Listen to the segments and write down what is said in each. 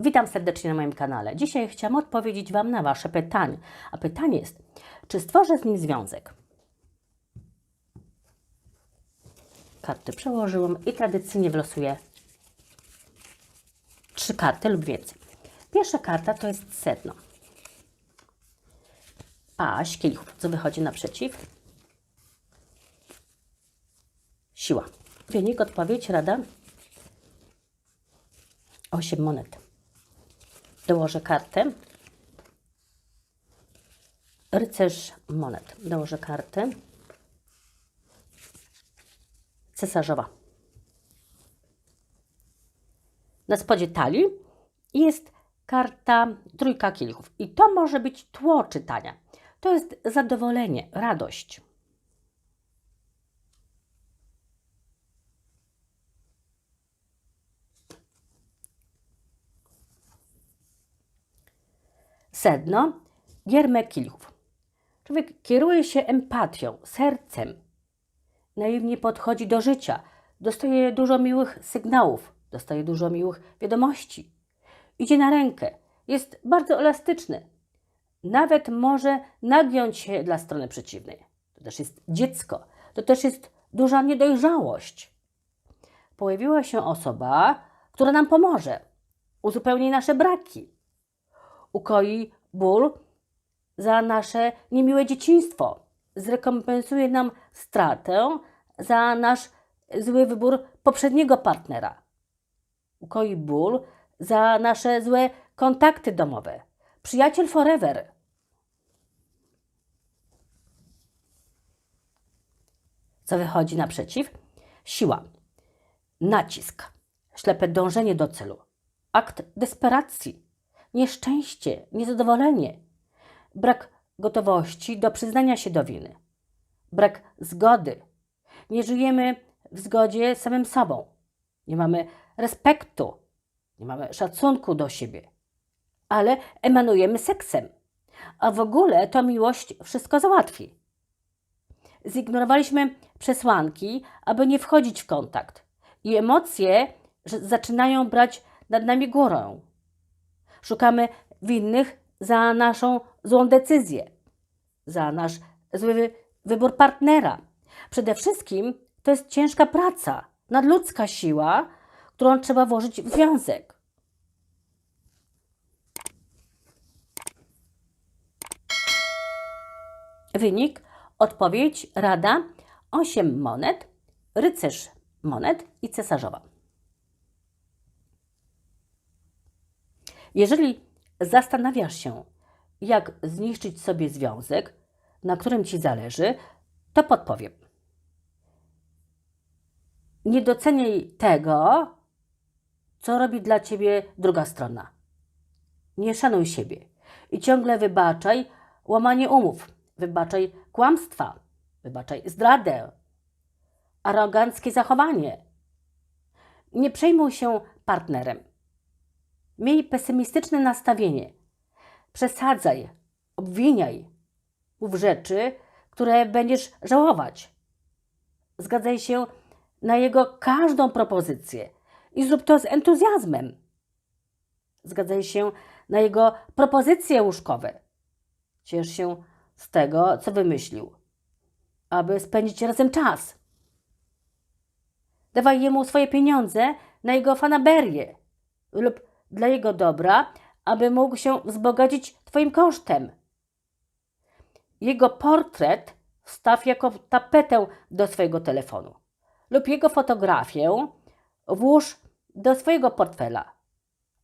Witam serdecznie na moim kanale. Dzisiaj chciałam odpowiedzieć Wam na Wasze pytanie. A pytanie jest, czy stworzę z nim związek? Karty przełożyłam i tradycyjnie wylosuję trzy karty lub więcej. Pierwsza karta to jest sedno. Paść kielichów, co wychodzi naprzeciw. Siła. Wynik, odpowiedź, rada. Osiem monet. Dołożę kartę. Rycerz monet. Dołożę kartę. Cesarzowa. Na spodzie talii jest karta trójka kielichów. I to może być tło czytania. To jest zadowolenie, radość. Sedno, giermę kielichów. Człowiek kieruje się empatią, sercem. Naiwnie podchodzi do życia. Dostaje dużo miłych sygnałów, dostaje dużo miłych wiadomości. Idzie na rękę. Jest bardzo elastyczny. Nawet może nagiąć się dla strony przeciwnej. To też jest dziecko. To też jest duża niedojrzałość. Pojawiła się osoba, która nam pomoże, uzupełni nasze braki ukoi ból za nasze niemiłe dzieciństwo, zrekompensuje nam stratę za nasz zły wybór poprzedniego partnera, ukoi ból za nasze złe kontakty domowe. Przyjaciel forever. Co wychodzi naprzeciw? Siła, nacisk, ślepe dążenie do celu, akt desperacji nieszczęście, niezadowolenie, brak gotowości do przyznania się do winy, brak zgody. Nie żyjemy w zgodzie z samym sobą. Nie mamy respektu, nie mamy szacunku do siebie, ale emanujemy seksem. A w ogóle to miłość wszystko załatwi. Zignorowaliśmy przesłanki, aby nie wchodzić w kontakt, i emocje zaczynają brać nad nami górę. Szukamy winnych za naszą złą decyzję, za nasz zły wybór partnera. Przede wszystkim to jest ciężka praca, nadludzka siła, którą trzeba włożyć w związek. Wynik, odpowiedź, rada, 8 monet, rycerz monet i cesarzowa. Jeżeli zastanawiasz się, jak zniszczyć sobie związek, na którym ci zależy, to podpowiem. Nie doceniaj tego, co robi dla ciebie druga strona. Nie szanuj siebie i ciągle wybaczaj łamanie umów, wybaczaj kłamstwa, wybaczaj zdradę, aroganckie zachowanie. Nie przejmuj się partnerem. Miej pesymistyczne nastawienie. Przesadzaj, obwiniaj. Mów rzeczy, które będziesz żałować. Zgadzaj się na jego każdą propozycję i zrób to z entuzjazmem. Zgadzaj się na jego propozycje łóżkowe. Ciesz się z tego, co wymyślił, aby spędzić razem czas. Dawaj jemu swoje pieniądze na jego fanaberię lub dla jego dobra, aby mógł się wzbogacić Twoim kosztem. Jego portret wstaw jako tapetę do swojego telefonu lub jego fotografię włóż do swojego portfela,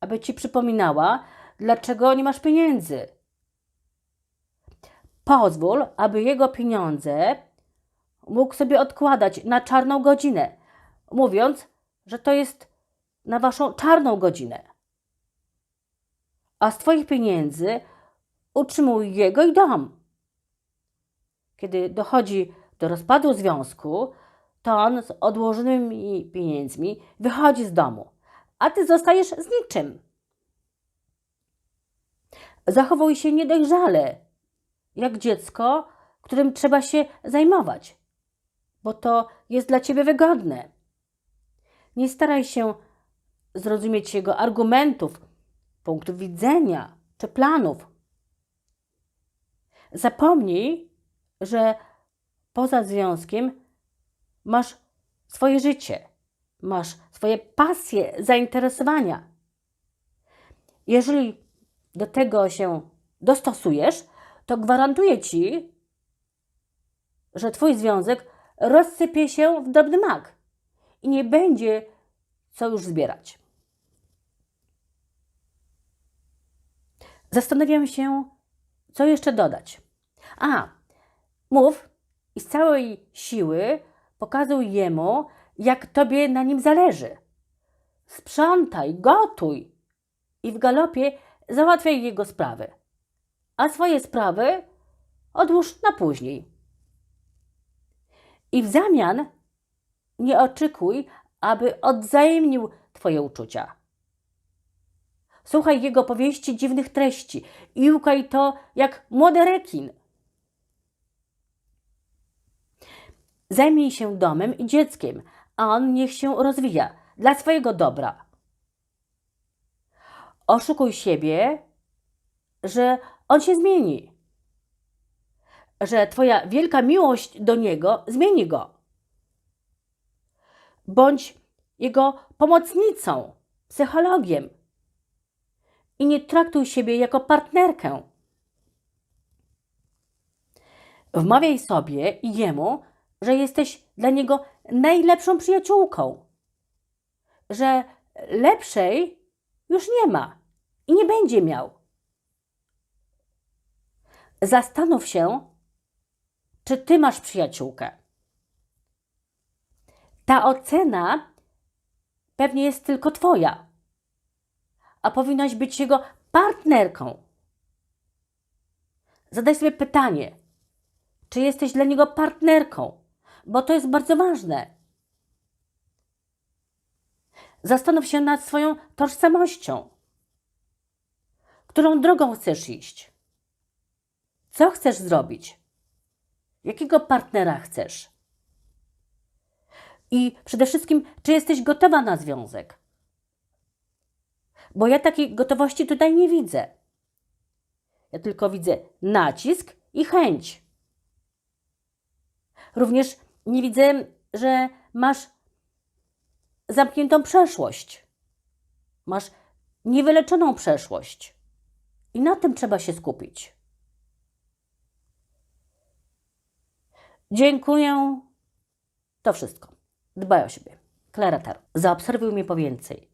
aby Ci przypominała, dlaczego nie masz pieniędzy. Pozwól, aby jego pieniądze mógł sobie odkładać na czarną godzinę, mówiąc, że to jest na Waszą czarną godzinę a z Twoich pieniędzy utrzymuj jego i dom. Kiedy dochodzi do rozpadu związku, to on z odłożonymi pieniędzmi wychodzi z domu, a Ty zostajesz z niczym. Zachowuj się niedojrzale, jak dziecko, którym trzeba się zajmować, bo to jest dla Ciebie wygodne. Nie staraj się zrozumieć jego argumentów, punktu widzenia czy planów. Zapomnij, że poza związkiem masz swoje życie, masz swoje pasje, zainteresowania. Jeżeli do tego się dostosujesz, to gwarantuję ci, że twój związek rozsypie się w drobny mak i nie będzie co już zbierać. Zastanawiam się, co jeszcze dodać. A, mów i z całej siły pokazuj jemu, jak tobie na nim zależy. Sprzątaj, gotuj i w galopie załatwiaj jego sprawy. A swoje sprawy odłóż na później. I w zamian nie oczekuj, aby odwzajemnił Twoje uczucia. Słuchaj jego powieści dziwnych treści i łukaj to jak młody rekin. Zajmij się domem i dzieckiem, a on niech się rozwija dla swojego dobra. Oszukuj siebie, że on się zmieni, że Twoja wielka miłość do niego zmieni go. Bądź jego pomocnicą, psychologiem i nie traktuj siebie jako partnerkę. Wmawiaj sobie i jemu, że jesteś dla niego najlepszą przyjaciółką, że lepszej już nie ma i nie będzie miał. Zastanów się, czy ty masz przyjaciółkę. Ta ocena pewnie jest tylko twoja, a powinnaś być jego partnerką. Zadaj sobie pytanie, czy jesteś dla niego partnerką, bo to jest bardzo ważne. Zastanów się nad swoją tożsamością. Którą drogą chcesz iść? Co chcesz zrobić? Jakiego partnera chcesz? I przede wszystkim, czy jesteś gotowa na związek? Bo ja takiej gotowości tutaj nie widzę. Ja tylko widzę nacisk i chęć. Również nie widzę, że masz zamkniętą przeszłość. Masz niewyleczoną przeszłość. I na tym trzeba się skupić. Dziękuję. To wszystko. Dbaj o siebie. Klara Tarot. Zaobserwuj mnie po więcej.